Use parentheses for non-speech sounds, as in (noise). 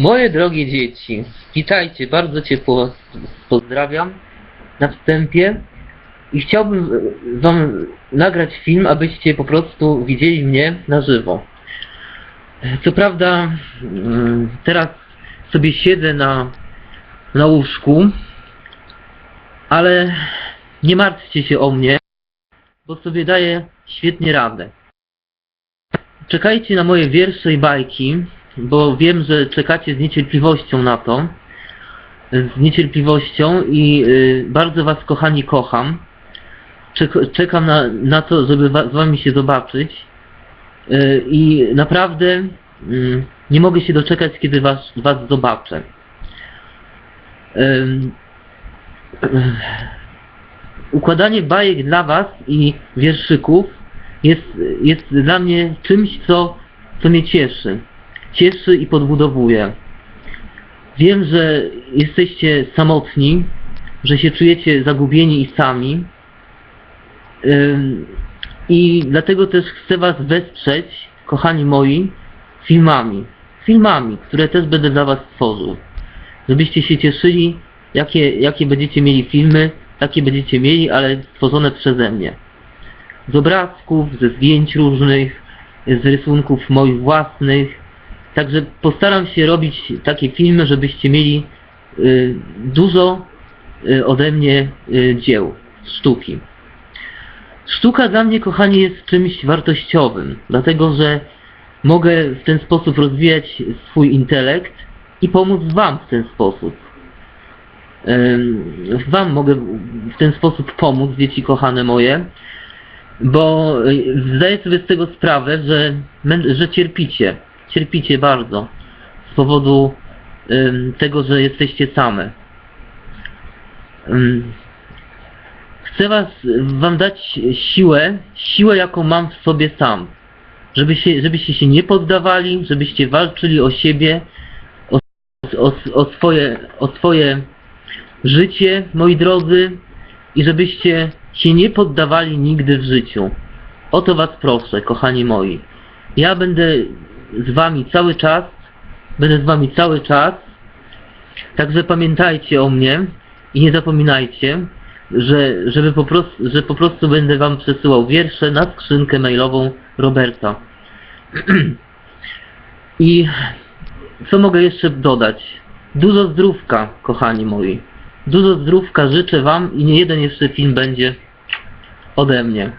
Moje drogie dzieci, witajcie, bardzo ciepło pozdrawiam na wstępie i chciałbym wam nagrać film, abyście po prostu widzieli mnie na żywo. Co prawda mm, teraz sobie siedzę na, na łóżku, ale nie martwcie się o mnie, bo sobie daję świetnie radę. Czekajcie na moje wiersze i bajki, bo wiem, że czekacie z niecierpliwością na to. Z niecierpliwością i y, bardzo Was kochani kocham. Czek- czekam na, na to, żeby z Wami się zobaczyć. Y, I naprawdę y, nie mogę się doczekać, kiedy Was, was zobaczę. Ym, układanie bajek dla Was i wierszyków jest, jest dla mnie czymś, co, co mnie cieszy. Cieszy i podbudowuje. Wiem, że jesteście samotni, że się czujecie zagubieni i sami. I dlatego też chcę Was wesprzeć, kochani moi, filmami. Filmami, które też będę dla Was tworzył. Żebyście się cieszyli, jakie, jakie będziecie mieli filmy, takie będziecie mieli, ale stworzone przeze mnie z obrazków, ze zdjęć różnych, z rysunków moich własnych. Także postaram się robić takie filmy, żebyście mieli y, dużo y, ode mnie y, dzieł, sztuki. Sztuka dla mnie, kochani, jest czymś wartościowym, dlatego że mogę w ten sposób rozwijać swój intelekt i pomóc Wam w ten sposób. Wam mogę w ten sposób pomóc, dzieci kochane moje, bo zdaję sobie z tego sprawę, że, że cierpicie. Cierpicie bardzo z powodu tego, że jesteście same. Chcę was, wam dać siłę, siłę jaką mam w sobie sam. Żeby się, żebyście się nie poddawali, żebyście walczyli o siebie, o, o, o, swoje, o swoje życie, moi drodzy, i żebyście się nie poddawali nigdy w życiu. O to was proszę, kochani moi. Ja będę z wami cały czas, będę z wami cały czas, także pamiętajcie o mnie i nie zapominajcie, że, żeby po prostu, że po prostu będę wam przesyłał wiersze na skrzynkę mailową Roberta. (clears throat) I co mogę jeszcze dodać? Dużo zdrówka, kochani moi. Dużo zdrówka życzę wam i nie jeden jeszcze film będzie ode mnie.